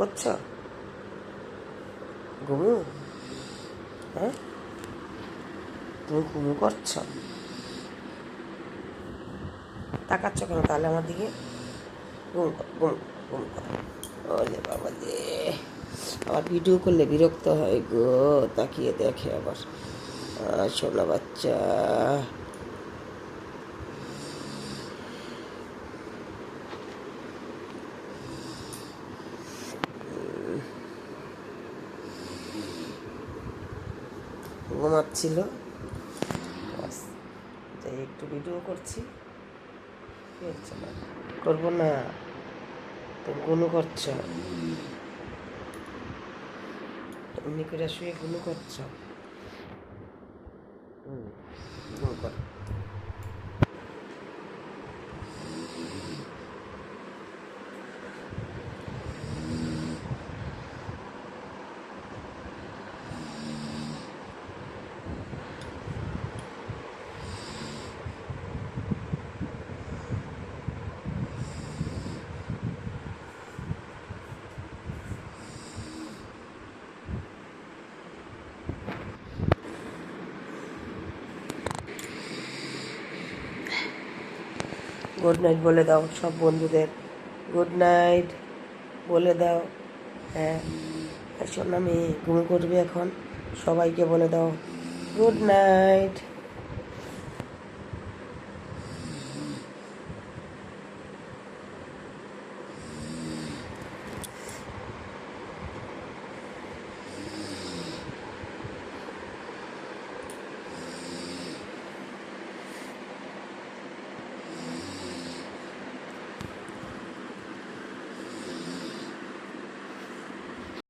করছ? ঘুমু হ্যাঁ? তুমি ঘুমু করছ? তাকাচ্ছ কেন? তাহলে আমার দিকে বাবা যে আবার ভিডিও করলে বিরক্ত হয় গো। তাকিয়ে দেখে আবার। সোনা বাচ্চা। ঘুমাচ্ছিল। একটু ভিডিও করছি। করব না। তো গুনু করছ। এমনি করে শুয়ে গুনু করছ? হুম, গুনু কর। গুড নাইট বলে দাও, সব বন্ধুদের। গুড নাইট বলে দাও। হ্যাঁ শোন আমি ঘুম করবি এখন। সবাইকে বলে দাও। Good night